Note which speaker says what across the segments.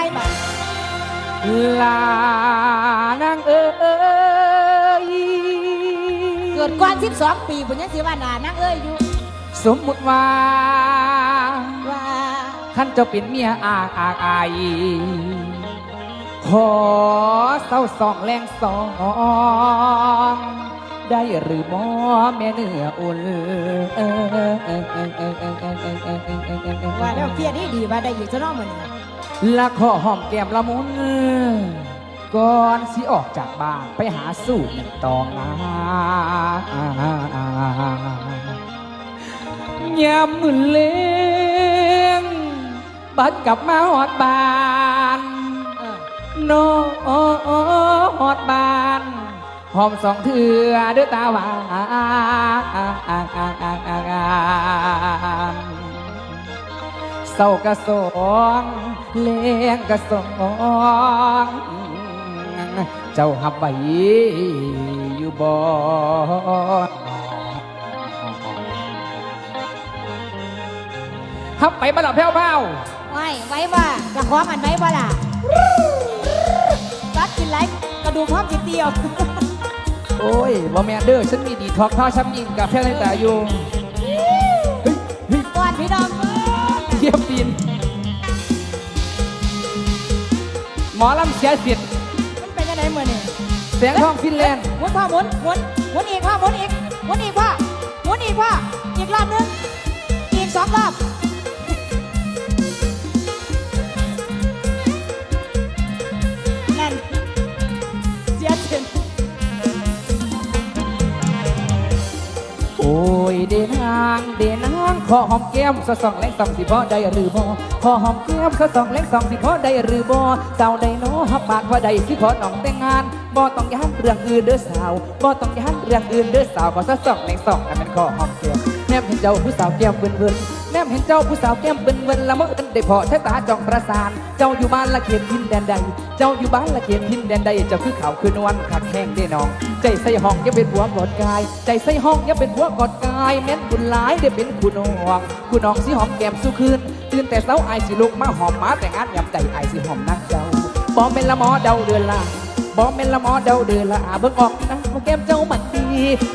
Speaker 1: ส่บัต
Speaker 2: ลานางเอ้ย
Speaker 1: เกิดก่อสองปีผมยังสิว่าหานางเอ้ยอยู่
Speaker 2: สมมุติว่า
Speaker 1: ว่า
Speaker 2: ขันเจ้าเป็นเมียอาอางอาขอเศร้าสองแรงสอง ได้หรือมอแม่เนื้ออุ่น
Speaker 1: ว่าแล้วเพียรได้ดีว่าได้อยู่จะน้องมัน
Speaker 2: ละขอหอมแก้มละมุนก่อนสิออกจากบ้านไปหาสูตรหนึ่งตองนายามมือเลี้ยงบัดกลับมาหอดบานโนหอดบานหอมสองเถื่อด้วยตาหวาน ศร้ากระสองเลี้ยงกระสองเจ้าหับไว้อยู่บ่หับไปบ้านเราแพ้วเผา
Speaker 1: ไว้ไว้ว่าจะคล้องอันไว้ว่าล่ะรัดกินไรกระดูกพร้อมกินเดียว
Speaker 2: โอ้ยบ่แม่นเด้อฉันมีดีท็อกท่อช้ำยิงกับแพ้ในตาอยู่เฮ้ย เทียบตีนหมอลำเสียสิทธิ์
Speaker 1: มันเป็นยังไงเมื่อนี่
Speaker 2: เสียงทองฟินแลนด์
Speaker 1: หมุนพ่อหมุนหมุนหมุนอีกพ่อหมุนอีกหมุนอีกพ่อหมุนอีกพ่ออีกรอบนึง นเด
Speaker 2: นางขอหอมแก้มสะสองแรงสองสิพอได้หรือบ่ขอหอมแก้มสะสองแรงสองสิพอได้หรือบ่สาวใดโนหับปากว่าใดสิพอน้องแต่งงานบ่ต้องย้านเรื่องอื่นเด้อสาวบ่ต้องย้านเรื่องอื่นเด้อสาวขอสะสองแรงสองนั่นเป็นขอหอมแก้มแนมเห็นเจ้าผู้สาวแก้มเบิ่นเบิ่นแนมเห็นเจ้าผู้สาวแก้มเบิ่นเบิ่นละเมื่อเอ็นได้พอใช้ตาจ้องประสาน เจ้าอยู่บ้านละเขียนทินแดนใด เจ้าอยู่บ้านละเขียนทินแดนใดเจ้าคือขาวคือนวลขักแห้งได้น้อง ใจใส่ห้องอย่าเป็นหัวกอดกาย ใจใส่ห้องอย่าเป็นหัวกอดกาย แม้นบุญหลายได้เป็นคุณน้องคุณน้องสิหอมแก้มสู้คืนตื่นแต่เช้าอสิลุกมาหอมมาแต่งงานยำใจไอสิหอมนักเจ้าบอมเป็นละหมอเดาเดือนละบอมเป็นละหมอเดาเดือนละเบิ่งออกนะว่าแก้มเจ้ามันดี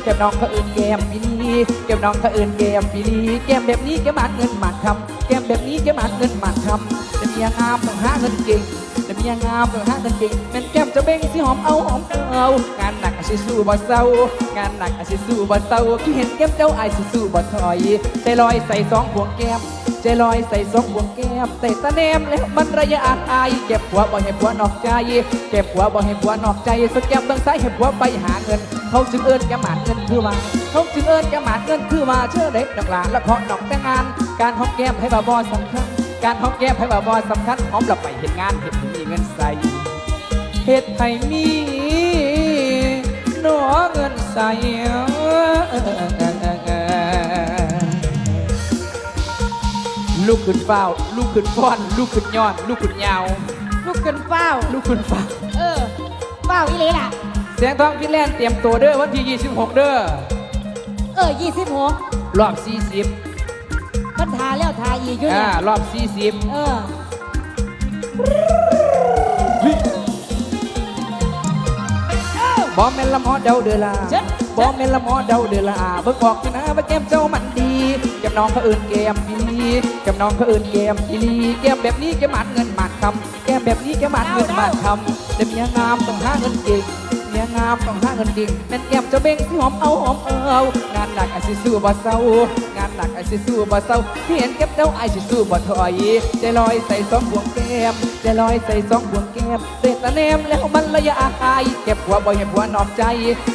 Speaker 2: แก้มน้องเขาอื่นแก้มปีนีแก้มน้องเขาอื่นแก้มปีนีแก้มแบบนี้แก้มหมันเงินหมันคำแก้มแบบนี้แก้มหมันเงินหมันคำจะมียงามต้องหาเงินเก่งจะมียงามต้องหาเงินเก่งแม่นแก้มจะเบ่งสิหอมเอาหอมเอางานหนัก สิสู้บ่เศร้างานหนักอาสิสู้บ่เศร้าที่เห็นแก้มเจ้าอายสิสู้บ่ถอยใจลอยใส่สองพวงแก้มใจลอยใส่สองพวงแก้มใส่ตะแนมแล้วมันระยะอาจอายเก็บหัวบ่ให้ผัวนอกใจ เก็บหัวบ่ให้ผัวนอกใจสุดแก้มเบิ่งซ้ายให้ผัวไปหาเงิน เขาจึงเอิ้นแกหมานเงินคือว่าเขาจึงเอิ้นแกหมานเงินคือว่าเชื่อเด็กดอกหลานละเพาะนอกแต่งงาน การหอมแก้มให้บ่าวบอสำคัญการหอมแก้มให้บ่าวบอสำคัญหอมเราไปเห็นงานเห็นมีเงินใส่เฮ็ดให้มี ใสลูกขึ้นเฝ้า ลูกขึ้นฟ้อน ลูกขึ้นยอนลูกขึ้นยาว
Speaker 1: ลูกขึ้นเฝ้า
Speaker 2: ลูกขึ้นฟ้า
Speaker 1: เออเฝ้าอีเลล่ะ
Speaker 2: เสียงท้องฟินแลนด์เตรียมตัวเด้อวันที่ 26 เด้อ
Speaker 1: เออยี่สิบหก
Speaker 2: รอบ 40
Speaker 1: เพิ่นทาแล้วทาอีกอยู่
Speaker 2: อ่า
Speaker 1: เนี่ย
Speaker 2: รอบ 40
Speaker 1: เออ
Speaker 2: บอมเมนละหมอเดาเดือลา
Speaker 1: เชิญ
Speaker 2: บอมเมนละหมอเดาเดือลาเบิ่งออกอยู่นะว่าแก้มเจ้ามันดีแก้มน้องเขาเอื่นแก้มพีลีแก้มน้องเขาเอื่นแก้มพีลีแก้มแบบนี้แก้มหมันเงินหมันคำแก้มแบบนี้แก้มหมันเงินหมันคำแต่เมียงามต้องหาเงินเก่งเมีย งามต้องหาเงินเก่งแม่นแก้มเจะเบ่งที่หอมเอาหอมเอางานหนักไอาจสิสู้บ่เศร้างานหนักไอาจสิสู้บ่เศร้าที่เห็นแก้มเจ้าอายสิสู้บ่ถอยใจลอยใส่สองพวงแก้มใจลอยใส่สองพวงแก้มเตะตะแนมแล้วมันระยะอายเก็บหัวบ่ให้ผัวนอกใจ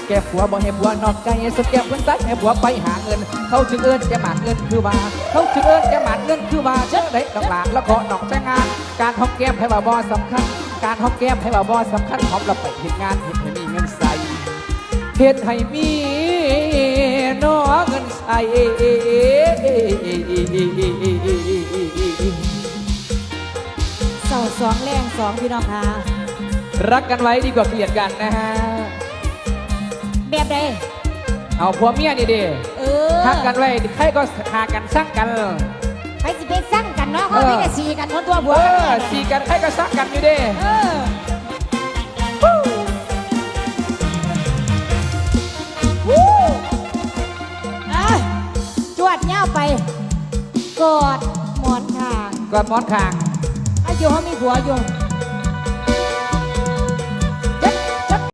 Speaker 2: แก้ผัวบ่ให้ผัวนอกใจสุดแกมเพิ่นซักให้ผัวไปหาเงิน เขาจึงเอิ้นแกหมานเงินคือว่า เขาจึงเอิ้นแกหมานเงินคือว่าเชื่อได้ดอกหลานแล้วก็นอกแต่งงาน การหอมแก้มให้บ่าวบอสำคัญ การหอมแก้มให้บ่าวบอสำคัญหอมเราไปเฮ็ดงานเฮ็ดให้มีเงินใส่ เฮ็ดให้มีน้อเงินใส่
Speaker 1: เสาสองแรงสองพี่น้องค่ะ
Speaker 2: รักกันไว้ดีกว่าเกลียดกันนะฮะ
Speaker 1: แบบใด
Speaker 2: เอาผัวเมียนี่เด้
Speaker 1: เออ
Speaker 2: ทักกันไว้ใครก็หากันสร้างกัน
Speaker 1: ใครสิไปสร้างกันกันเนาะเขาไม่ได้สีกันคนตัวผัว
Speaker 2: เออสีกันใครก็ซักกันอยู่เด้
Speaker 1: เออ เงี้ยวไป กอดหมอนข้าง
Speaker 2: กอดหมอนข้าง
Speaker 1: อายุเขามีผัวอยู่